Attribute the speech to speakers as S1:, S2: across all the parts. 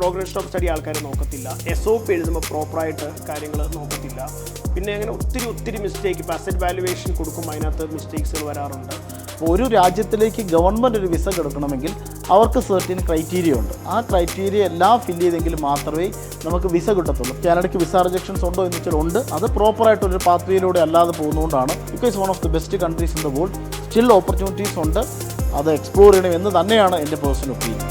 S1: Progression of study ആൾക്കാർ നോക്കത്തില്ല. S O P എഴുതുമ്പോൾ പ്രോപ്പറായിട്ട് കാര്യങ്ങൾ നോക്കത്തില്ല. പിന്നെ അങ്ങനെ ഒത്തിരി ഒത്തിരി മിസ്റ്റേക്ക് ഇപ്പോൾ അസറ്റ് വാലുവേഷൻ കൊടുക്കുമ്പോൾ അതിനകത്ത് മിസ്റ്റേക്സ് വരാറുണ്ട്.
S2: ഒരു രാജ്യത്തിലേക്ക് ഗവൺമെന്റ് ഒരു വിസ കൊടുക്കണമെങ്കിൽ അവർക്ക് സെർട്ടിൻ ക്രൈറ്റീരിയ ഉണ്ട്. ആ ക്രൈറ്റീരിയ എല്ലാം ഫിൽ ചെയ്തെങ്കിൽ മാത്രമേ നമുക്ക് വിസ കിട്ടത്തുള്ളൂ. കാനഡയ്ക്ക് വിസ റിജക്ഷൻസ് ഉണ്ടോ എന്ന് വെച്ചാൽ ഉണ്ട്. അത് പ്രോപ്പറായിട്ടൊരു പാത്വേയിലൂടെ അല്ലാതെ പോകുന്നതുകൊണ്ടാണ്. Because one of the best countries in the world still opportunities ഉണ്ട്. അത് എക്സ്പ്ലോർ ചെയ്യണം എന്ന് തന്നെയാണ് എന്റെ പേഴ്സണൽ ഒപ്പീനിയൻ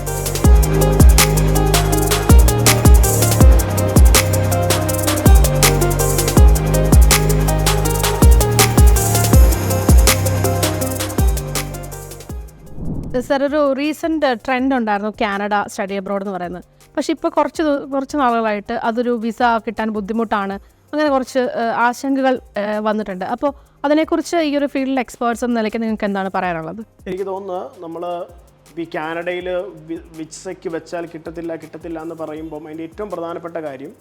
S3: സാർ ഒരു റീസെന്റ് ട്രെൻഡ് ഉണ്ടായിരുന്നു കാനഡ സ്റ്റഡി അബ്രോഡ് എന്ന് പറയുന്നത്. പക്ഷേ ഇപ്പോൾ കുറച്ച് കുറച്ച് നാളുകളായിട്ട് അതൊരു വിസ കിട്ടാൻ ബുദ്ധിമുട്ടാണ്. അങ്ങനെ കുറച്ച് ആശങ്കകൾ വന്നിട്ടുണ്ട്. അപ്പോൾ അതിനെക്കുറിച്ച് ഈ ഒരു ഫീൽഡിൽ എക്സ്പേർട്സ് എന്ന നിലയ്ക്ക് നിങ്ങൾക്ക് എന്താണ് പറയാനുള്ളത്?
S1: എനിക്ക് തോന്നുന്നു നമ്മൾ ഈ കാനഡയിൽ വിസയ്ക്ക് വെച്ചാൽ കിട്ടത്തില്ല കിട്ടത്തില്ല എന്ന് പറയുമ്പം അതിന്റെ ഏറ്റവും പ്രധാനപ്പെട്ട കാര്യം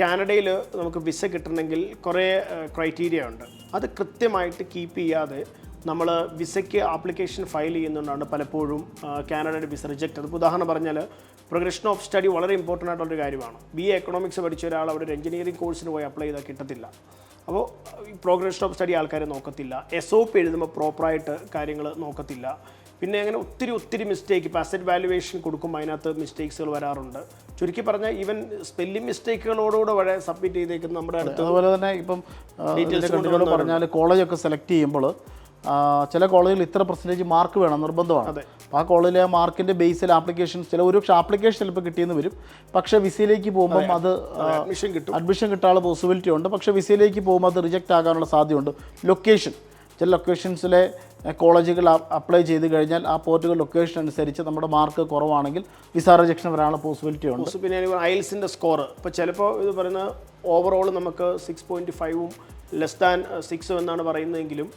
S1: കാനഡയിൽ നമുക്ക് വിസ കിട്ടണമെങ്കിൽ കുറേ ക്രൈറ്റീരിയ ഉണ്ട്. അത് കൃത്യമായിട്ട് കീപ്പ് ചെയ്യാതെ നമ്മൾ വിസയ്ക്ക് ആപ്ലിക്കേഷൻ ഫയൽ ചെയ്യുന്നതുകൊണ്ടാണ് പലപ്പോഴും കാനഡയുടെ വിസ റിജക്റ്റ് അതിപ്പോൾ ഉദാഹരണം പറഞ്ഞാൽ പ്രൊഗ്രഷൻ ഓഫ് സ്റ്റഡി വളരെ ഇമ്പോർട്ടന്റ് ആയിട്ടുള്ളൊരു കാര്യമാണ്. ബി എ എക്കണോമിക്സ് പഠിച്ച ഒരാൾ അവിടെ ഒരു എഞ്ചിനീയറിംഗ് കോഴ്സിന് പോയി അപ്ലൈ ചെയ്താൽ കിട്ടത്തില്ല. അപ്പോൾ പ്രോഗ്രഷൻ ഓഫ് സ്റ്റഡി ആൾക്കാരെ നോക്കത്തില്ല. എസ് ഒ പി എഴുതുമ്പോൾ പ്രോപ്പറായിട്ട് കാര്യങ്ങൾ നോക്കത്തില്ല. പിന്നെ അങ്ങനെ ഒത്തിരി ഒത്തിരി മിസ്റ്റേക്ക് ഇപ്പോൾ അസറ്റ് വാലുവേഷൻ കൊടുക്കുമ്പോൾ അതിനകത്ത് മിസ്റ്റേക്സുകൾ വരാറുണ്ട്. ചുരുക്കി പറഞ്ഞാൽ ഈവൻ സ്പെല്ലിംഗ് മിസ്റ്റേക്കുകളോടുകൂടെ വരെ സബ്മിറ്റ് ചെയ്തേക്കുന്ന നമ്മുടെ അടുത്ത്
S2: അതുപോലെ തന്നെ ഇപ്പം പറഞ്ഞാൽ കോളേജൊക്കെ സെലക്ട് ചെയ്യുമ്പോൾ ചില കോളേജിൽ ഇത്ര പെർസെന്റേജ് മാർക്ക് വേണം നിർബന്ധമാണ്. അപ്പോൾ ആ കോളേജിലെ മാർക്കിന്റെ ബേസിൽ ആപ്ലിക്കേഷൻ ചില ഒരു പക്ഷേ ആപ്ലിക്കേഷൻ ചിലപ്പോൾ കിട്ടിയെന്ന് വരും. പക്ഷേ വിസയിലേക്ക് പോകുമ്പം അത്.
S1: അഡ്മിഷൻ കിട്ടും.
S2: അഡ്മിഷൻ കിട്ടാനുള്ള പോസിബിലിറ്റി ഉണ്ട്. പക്ഷേ വിസയിലേക്ക് പോകുമ്പോൾ അത് റിജക്റ്റ് ആകാനുള്ള സാധ്യതയുണ്ട്. ലൊക്കേഷൻ ചില ലൊക്കേഷൻസിലെ കോളേജുകൾ അപ്ലൈ ചെയ്ത് കഴിഞ്ഞാൽ ആ പോർട്ടുകൾ ലൊക്കേഷൻ അനുസരിച്ച് നമ്മുടെ മാർക്ക് കുറവാണെങ്കിൽ വിസ റിജക്ഷൻ വരാനുള്ള പോസിബിലിറ്റി ഉണ്ട്.
S1: പിന്നെ അയൽസിന്റെ സ്കോർ ഇപ്പോൾ ചിലപ്പോൾ ഇത് പറയുന്ന ഓവറോൾ നമുക്ക് സിക്സ് പോയിന്റ് ഫൈവും ലെസ് ദാൻ സിക്സും എന്നാണ് പറയുന്നതെങ്കിലും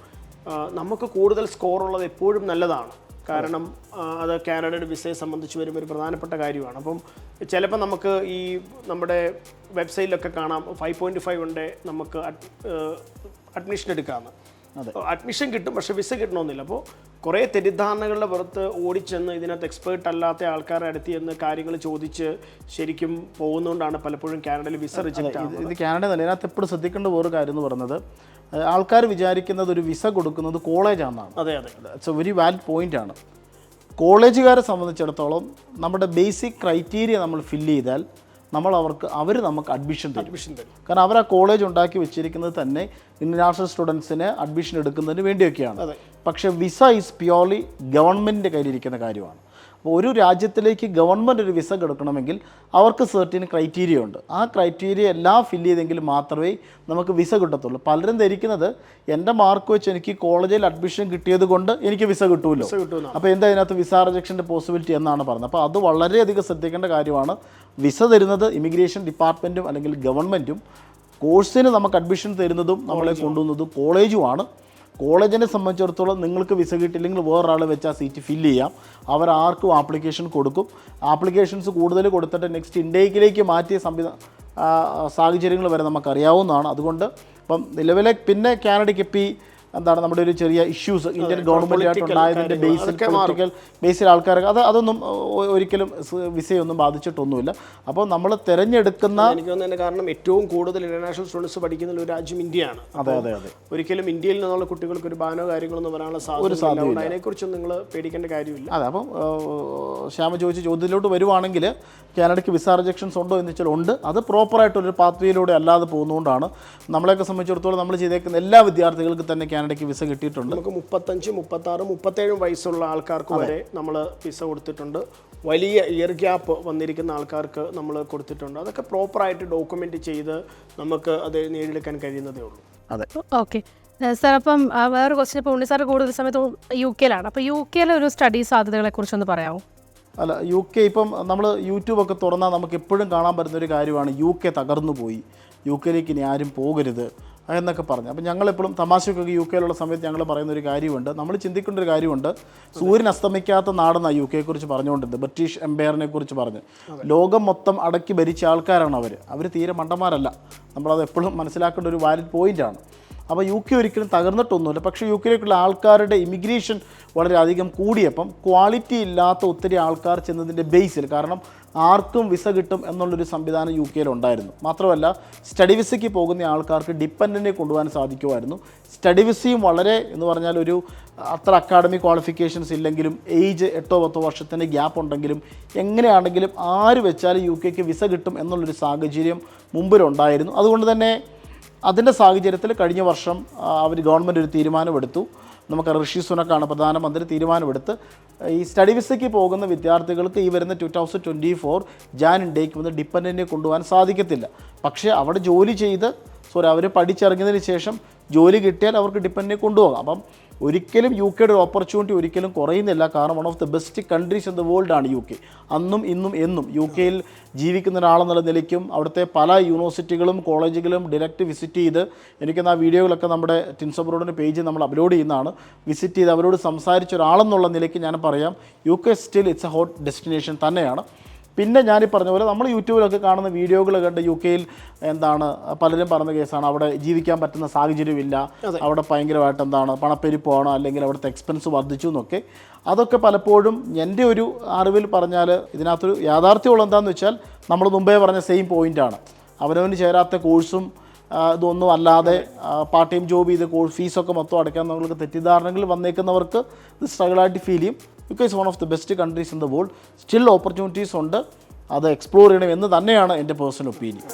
S1: നമുക്ക് കൂടുതൽ സ്കോർ ഉള്ളത് എപ്പോഴും നല്ലതാണ്. കാരണം അത് കാനഡയുടെ വിസയെ സംബന്ധിച്ച് വരുമ്പോൾ ഒരു പ്രധാനപ്പെട്ട കാര്യമാണ്. അപ്പം ചിലപ്പോൾ നമുക്ക് ഈ നമ്മുടെ വെബ്സൈറ്റിലൊക്കെ കാണാം. ഫൈവ് പോയിന്റ് ഫൈവ് ഉണ്ട് നമുക്ക് അഡ്മിഷൻ എടുക്കാമെന്ന് അഡ്മിഷൻ കിട്ടും പക്ഷേ വിസ കിട്ടണമെന്നില്ല. അപ്പോൾ കുറേ തെറ്റിദ്ധാരണകളുടെ പുറത്ത് ഓടിച്ചെന്ന് ഇതിനകത്ത് എക്സ്പേർട്ട് അല്ലാത്ത ആൾക്കാരുടെ അടുത്ത് ചെന്ന് കാര്യങ്ങൾ ചോദിച്ച് ശരിക്കും പോകുന്നതുകൊണ്ടാണ് പലപ്പോഴും കാനഡയിൽ വിസ റിജക്റ്റ്
S2: ഇത് കാനഡ തന്നെ ഇതിനകത്ത് എപ്പോഴും ശ്രദ്ധിക്കേണ്ട ഒരു കാര്യം എന്ന് പറയുന്നത് ആൾക്കാർ വിചാരിക്കുന്നത് ഒരു വിസ കൊടുക്കുന്നത് കോളേജാണെന്നാണ്.
S1: അതെ അതെ.
S2: It's a very valid point ആണ്. കോളേജുകാരെ സംബന്ധിച്ചിടത്തോളം നമ്മുടെ ബേസിക് ക്രൈറ്റീരിയ നമ്മൾ ഫില്ല് ചെയ്താൽ നമ്മൾ അവർക്ക് അവർ നമുക്ക് അഡ്മിഷൻ തരും.
S1: അഡ്മിഷൻ തരും.
S2: കാരണം അവർ ആ കോളേജ് ഉണ്ടാക്കി വെച്ചിരിക്കുന്നത് തന്നെ ഇന്റർനാഷണൽ സ്റ്റുഡൻസിന് അഡ്മിഷൻ എടുക്കുന്നതിന് വേണ്ടിയൊക്കെയാണ്. പക്ഷേ വിസ ഈസ് പ്യോർലി ഗവൺമെന്റിന്റെ കയ്യിലിരിക്കുന്ന കാര്യമാണ്. അപ്പോൾ ഒരു രാജ്യത്തിലേക്ക് ഗവൺമെന്റ് ഒരു വിസ കൊടുക്കണമെങ്കിൽ അവർക്ക് സെർട്ടിന് ക്രൈറ്റീരിയ ഉണ്ട്. ആ ക്രൈറ്റീരിയ എല്ലാം ഫില്ല് ചെയ്തെങ്കിൽ മാത്രമേ നമുക്ക് വിസ കിട്ടത്തുള്ളൂ. പലരും ധരിക്കുന്നത് എന്റെ മാർക്ക് വെച്ച് എനിക്ക് കോളേജിൽ അഡ്മിഷൻ കിട്ടിയത് കൊണ്ട് എനിക്ക് വിസ കിട്ടുമല്ലോ അപ്പോൾ എന്താ അതിനകത്ത് വിസ റിജക്ഷന്റെ പോസിബിലിറ്റി എന്നാണ് പറഞ്ഞത്. അപ്പോൾ അത് വളരെയധികം ശ്രദ്ധിക്കേണ്ട കാര്യമാണ്. വിസ തരുന്നത് ഇമിഗ്രേഷൻ ഡിപ്പാർട്ട്മെന്റും അല്ലെങ്കിൽ ഗവൺമെന്റും കോഴ്സിന് നമുക്ക് അഡ്മിഷൻ തരുന്നതും നമ്മളെ കൊണ്ടുവന്നതും കോളേജുമാണ് കോളേജിനെ സംബന്ധിച്ചിടത്തോളം നിങ്ങൾക്ക് വിസ കിട്ടില്ലെങ്കിൽ വേറൊരാൾ വെച്ച് ആ സീറ്റ് ഫില്ല് ചെയ്യാം. അവർ ആർക്കും ആപ്ലിക്കേഷൻ കൊടുക്കും. ആപ്ലിക്കേഷൻസ് കൂടുതൽ കൊടുത്തിട്ട് നെക്സ്റ്റ് ഇൻഡേക്കിലേക്ക് മാറ്റിയ സംവിധാ സാഹചര്യങ്ങൾ വരെ നമുക്കറിയാവുന്നതാണ്. അതുകൊണ്ട് ഇപ്പം നിലവിലെ പിന്നെ കാനഡയ്ക്ക് ഇപ്പം എന്താണ് നമ്മുടെ ഒരു ചെറിയ ഇഷ്യൂസ് ഇന്ത്യൻ ഗവൺമെന്റായിട്ട് ആയിട്ട്
S1: ഉണ്ടായതിന്റെ
S2: ബേസിൽ. പൊളിറ്റിക്കൽ ബേസിൽ ആൾക്കാരൊക്കെ അത് അതൊന്നും ഒരിക്കലും വിസയൊന്നും ബാധിച്ചിട്ടൊന്നുമില്ല. അപ്പോൾ നമ്മൾ തിരഞ്ഞെടുക്കുന്ന
S1: എനിക്ക് തോന്നുന്നതിന്റെ കാരണം ഏറ്റവും കൂടുതൽ ഇന്റർനാഷണൽ സ്റ്റുഡൻസ് പഠിക്കുന്ന ഒരു രാജ്യം ഇന്ത്യയാണ്.
S2: അതെ അതെ അതെ.
S1: ഒരിക്കലും ഇന്ത്യയിൽ നിന്നുള്ള കുട്ടികൾക്ക് ഒരു ബാനോ കാര്യങ്ങളൊന്നും വരാനുള്ള സാധ്യത അതുകൊണ്ട് അതിനെക്കുറിച്ചൊന്നും നിങ്ങൾ പേടിക്കേണ്ട കാര്യമില്ല.
S2: അതെ അപ്പം ശ്യാമ ചോദിച്ച ചോദ്യത്തിലോട്ട് വരുവാണെങ്കിൽ കാനഡയ്ക്ക് വിസ റിജക്ഷൻസ് ഉണ്ടോ എന്ന് വെച്ചാൽ ഉണ്ട്. അത് പ്രോപ്പറായിട്ടൊരു പാത്വേയിലൂടെ അല്ലാതെ പോകുന്നതുകൊണ്ടാണ്. നമ്മളെയൊക്കെ സംബന്ധിച്ചിടത്തോളം നമ്മൾ ചെയ്തേക്കുന്ന എല്ലാ വിദ്യാർത്ഥികൾക്കും തന്നെ കാനഡയ്ക്ക് വിസ കിട്ടിയിട്ടുണ്ട്.
S1: നമുക്ക് മുപ്പത്തഞ്ച് മുപ്പത്താറ് മുപ്പത്തേഴും വയസ്സുള്ള ആൾക്കാർക്ക് വരെ നമ്മൾ വിസ കൊടുത്തിട്ടുണ്ട്. വലിയ ഇയർ ഗ്യാപ്പ് വന്നിരിക്കുന്ന ആൾക്കാർക്ക് നമ്മൾ കൊടുത്തിട്ടുണ്ട്. അതൊക്കെ പ്രോപ്പറായിട്ട് ഡോക്യുമെന്റ് ചെയ്ത് നമുക്ക് അത് നേടിയെടുക്കാൻ കഴിയുന്നതേ ഉള്ളൂ.
S2: അതെ.
S3: ഓക്കെ. സാർ അപ്പം ആ, വേറെ ക്വസ്റ്റ്യൻ ഇപ്പോൾ ഉണ്ണി സാർ കൂടുതൽ സമയത്ത് യു കെയിലാണ്. അപ്പോൾ യു കെയിലെ ഒരു സ്റ്റഡി സാധ്യതകളെ കുറിച്ചൊന്ന് പറയാമോ
S2: അല്ല യു കെ ഇപ്പം നമ്മൾ യൂട്യൂബൊക്കെ തുറന്നാൽ നമുക്ക് എപ്പോഴും കാണാൻ പറ്റുന്ന ഒരു കാര്യമാണ് യു കെ തകർന്നു പോയി യു കെയിലേക്ക് ഇനി ആരും പോകരുത്. എന്നൊക്കെ പറഞ്ഞു. അപ്പം ഞങ്ങളെപ്പോഴും തമാശക്കൊക്കെ യു കെയിലുള്ള സമയത്ത് ഞങ്ങൾ പറയുന്ന ഒരു കാര്യമുണ്ട്. നമ്മൾ ചിന്തിക്കേണ്ട ഒരു കാര്യമുണ്ട്. സൂര്യൻ അസ്തമിക്കാത്ത നാടെന്നാണ് യു കെയെക്കുറിച്ച് പറഞ്ഞുകൊണ്ടിരുന്നത്. ബ്രിട്ടീഷ് എംപയറിനെ കുറിച്ച് പറഞ്ഞു. ലോകം മൊത്തം അടക്കി ഭരിച്ച ആൾക്കാരാണ് അവർ അവർ തീരെ മണ്ടന്മാരല്ല. നമ്മളത് എപ്പോഴും മനസ്സിലാക്കേണ്ട ഒരു വാലിഡ് പോയിന്റാണ് അപ്പോൾ യു കെ ഒരിക്കലും തകർന്നിട്ടൊന്നുമില്ല. പക്ഷേ യു കെയിലേക്കുള്ള ആൾക്കാരുടെ ഇമിഗ്രേഷൻ വളരെയധികം കൂടിയപ്പം ക്വാളിറ്റി ഇല്ലാത്ത ഒത്തിരി ആൾക്കാർ ചെന്നതിന്റെ ബേസിൽ കാരണം ആർക്കും വിസ കിട്ടും എന്നുള്ളൊരു സംവിധാനം യു കെയിൽ ഉണ്ടായിരുന്നു മാത്രമല്ല സ്റ്റഡി വിസയ്ക്ക് പോകുന്ന ആൾക്കാർക്ക് ഡിപ്പെൻഡന്റിനെ കൊണ്ടുപോകാൻ സാധിക്കുമായിരുന്നു. സ്റ്റഡി വിസയും വളരെ എന്ന് പറഞ്ഞാൽ ഒരു അത്ര അക്കാഡമിക് ക്വാളിഫിക്കേഷൻസ് ഇല്ലെങ്കിലും ഏജ് എട്ടോ പത്തോ വർഷത്തിന്റെ ഗ്യാപ്പ് ഉണ്ടെങ്കിലും എങ്ങനെയാണെങ്കിലും ആര് വെച്ചാലും യു കെക്ക് വിസ കിട്ടും എന്നുള്ളൊരു സാഹചര്യം മുമ്പിലുണ്ടായിരുന്നു. അതുകൊണ്ട് തന്നെ അതിന്റെ സാഹചര്യത്തിൽ കഴിഞ്ഞ വർഷം അവർ ഗവൺമെന്റ് ഒരു തീരുമാനമെടുത്തു. നമുക്ക് ഋഷി സുനക്കാണ് പ്രധാനമന്ത്രി തീരുമാനമെടുത്ത്. ഈ സ്റ്റഡി വിസയ്ക്ക് പോകുന്ന വിദ്യാർത്ഥികൾക്ക് ഈ വരുന്ന two thousand twenty four Jan intake വന്ന് ഡിപ്പെൻഡന്റിനെ കൊണ്ടുപോകാൻ സാധിക്കത്തില്ല. പക്ഷേ അവിടെ ജോലി ചെയ്ത് സോറി അവർ പഠിച്ചിറങ്ങിയതിന് ശേഷം ജോലി കിട്ടിയാൽ അവർക്ക് ഡിപ്പെൻഡിനെ കൊണ്ടുപോകാം. അപ്പം ഒരിക്കലും യു കെയുടെ ഒരു ഓപ്പർച്യൂണിറ്റി ഒരിക്കലും കുറയുന്നില്ല. കാരണം one of the best countries in the world ആണ് യു കെ അന്നും ഇന്നും എന്നും യു കെയിൽ ജീവിക്കുന്ന ഒരാളെന്നുള്ള നിലയ്ക്കും അവിടുത്തെ പല യൂണിവേഴ്സിറ്റികളും കോളേജുകളും ഡയറക്റ്റ് വിസിറ്റ് ചെയ്ത് എനിക്കൊന്ന് ആ വീഡിയോകളൊക്കെ നമ്മുടെ ടിൻസബ്രോഡിന്റെ പേജ് നമ്മൾ അപ്ലോഡ് ചെയ്യുന്നതാണ്. വിസിറ്റ് ചെയ്ത് അവരോട് സംസാരിച്ച ഒരാളെന്നുള്ള നിലയ്ക്ക് ഞാൻ പറയാം U K still it's a hot destination തന്നെയാണ്. പിന്നെ ഞാൻ ഈ പറഞ്ഞ പോലെ നമ്മൾ യൂട്യൂബിലൊക്കെ കാണുന്ന വീഡിയോകൾ കണ്ട് യു കെയിൽ എന്താണ് പലരും പറഞ്ഞ കേസാണ് അവിടെ ജീവിക്കാൻ പറ്റുന്ന സാഹചര്യമില്ല അവിടെ ഭയങ്കരമായിട്ട് എന്താണ് പണപ്പെരുപ്പമാണോ അല്ലെങ്കിൽ അവിടുത്തെ എക്സ്പെൻസ് വർദ്ധിച്ചു എന്നൊക്കെ. അതൊക്കെ പലപ്പോഴും എന്റെ ഒരു അറിവിൽ പറഞ്ഞാൽ ഇതിനകത്തൊരു യാഥാർത്ഥ്യമുള്ള എന്താണെന്ന് വെച്ചാൽ നമ്മൾ മുമ്പേ പറഞ്ഞ സെയിം പോയിന്റാണ് അവനവന് ചേരാത്ത കോഴ്സും ഇതൊന്നും അല്ലാതെ പാർട്ട് ടൈം ജോബ് ചെയ്ത് കോഴ്സ് ഫീസൊക്കെ മൊത്തം അടയ്ക്കാൻ നമ്മൾക്ക് തെറ്റിദ്ധാരണകൾ വന്നേക്കുന്നവർക്ക് ഇത് സ്ട്രഗിളായിട്ട് ഫീൽ ചെയ്യും. Because one of the best countries in the world still opportunities ഉണ്ട്. അത് എക്സ്പ്ലോർ ചെയ്യണം എന്ന് തന്നെയാണ് എന്റെ പേഴ്സണൽ ഒപ്പീനിയൻ